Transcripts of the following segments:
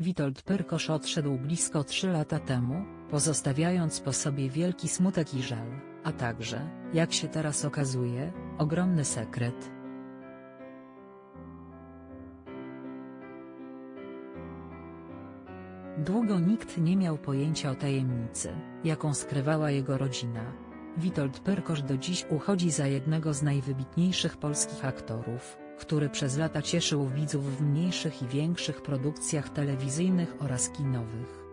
Witold Pyrkosz odszedł blisko trzy lata temu, pozostawiając po sobie wielki smutek i żal, a także, jak się teraz okazuje, ogromny sekret. Długo nikt nie miał pojęcia o tajemnicy, jaką skrywała jego rodzina. Witold Pyrkosz do dziś uchodzi za jednego z najwybitniejszych polskich aktorów, który przez lata cieszył widzów w mniejszych i większych produkcjach telewizyjnych oraz kinowych.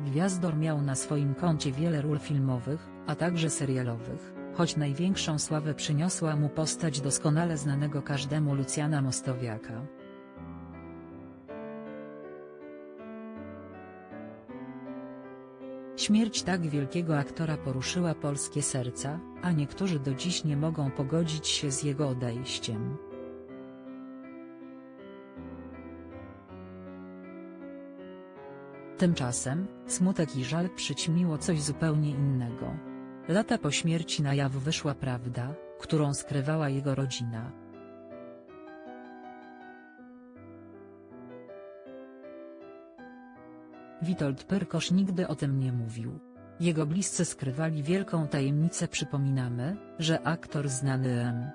Gwiazdor miał na swoim koncie wiele ról filmowych, a także serialowych, choć największą sławę przyniosła mu postać doskonale znanego każdemu Lucjana Mostowiaka. Śmierć tak wielkiego aktora poruszyła polskie serca, a niektórzy do dziś nie mogą pogodzić się z jego odejściem. Tymczasem, smutek i żal przyćmiło coś zupełnie innego. Lata po śmierci na jaw wyszła prawda, którą skrywała jego rodzina. Witold Pyrkosz nigdy o tym nie mówił. Jego bliscy skrywali wielką tajemnicę przypominamy, że aktor znany M.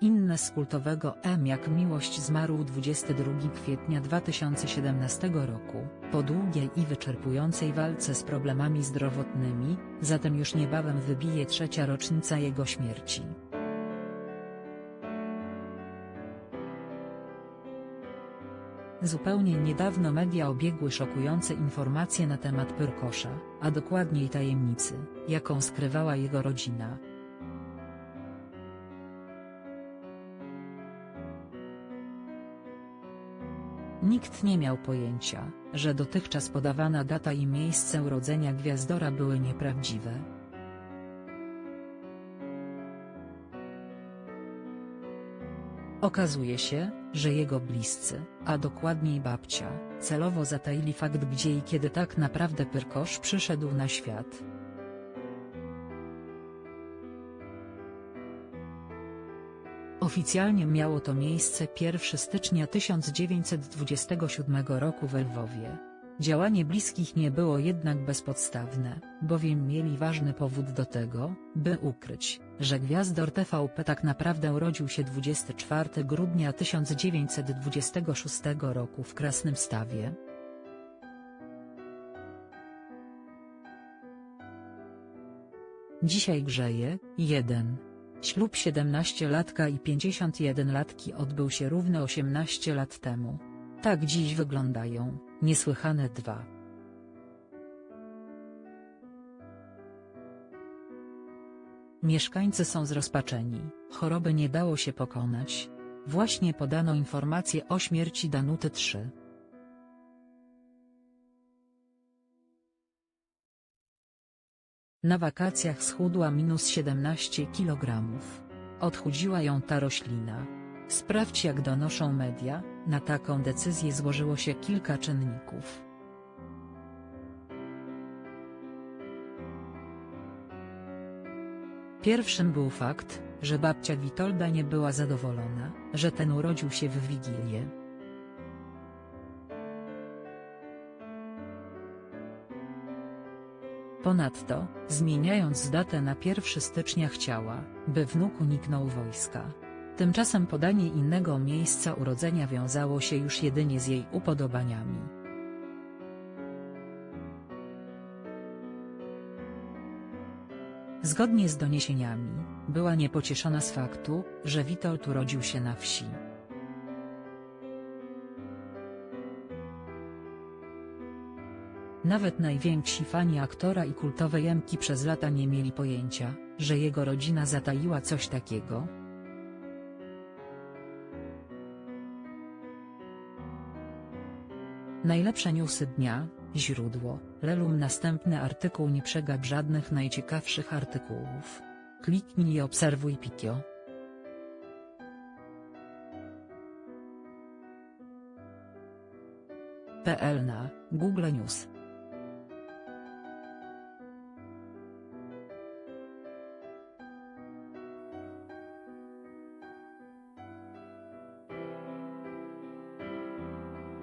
Inne z kultowego M jak Miłość zmarł 22 kwietnia 2017 roku, po długiej i wyczerpującej walce z problemami zdrowotnymi, zatem już niebawem wybije trzecia rocznica jego śmierci. Zupełnie niedawno media obiegły szokujące informacje na temat Pyrkosza, a dokładniej tajemnicy, jaką skrywała jego rodzina. Nikt nie miał pojęcia, że dotychczas podawana data i miejsce urodzenia gwiazdora były nieprawdziwe. Okazuje się, że jego bliscy, a dokładniej babcia, celowo zataili fakt gdzie i kiedy tak naprawdę Pyrkosz przyszedł na świat. Oficjalnie miało to miejsce 1 stycznia 1927 roku w Lwowie. Działanie bliskich nie było jednak bezpodstawne, bowiem mieli ważny powód do tego, by ukryć, że gwiazdor TVP tak naprawdę urodził się 24 grudnia 1926 roku w Krasnym Stawie. Dzisiaj grzeje, 1. Ślub 17-latka i 51-latki odbył się równo 18 lat temu. Tak dziś wyglądają, niesłychane dwa. Mieszkańcy są zrozpaczeni, choroby nie dało się pokonać. Właśnie podano informację o śmierci Danuty 3. Na wakacjach schudła minus 17 kg. Odchudziła ją ta roślina. Sprawdź jak donoszą media, na taką decyzję złożyło się kilka czynników. Pierwszym był fakt, że babcia Witolda nie była zadowolona, że ten urodził się w Wigilię. Ponadto, zmieniając datę na 1 stycznia chciała, by wnuk uniknął wojska. Tymczasem podanie innego miejsca urodzenia wiązało się już jedynie z jej upodobaniami. Zgodnie z doniesieniami, była niepocieszona z faktu, że Witold urodził się na wsi. Nawet najwięksi fani aktora i kultowej Jemki przez lata nie mieli pojęcia, że jego rodzina zataiła coś takiego. Najlepsze newsy dnia, źródło, Lelum Następny artykuł nie przegap żadnych najciekawszych artykułów. Kliknij i obserwuj Pikio. PL na Google News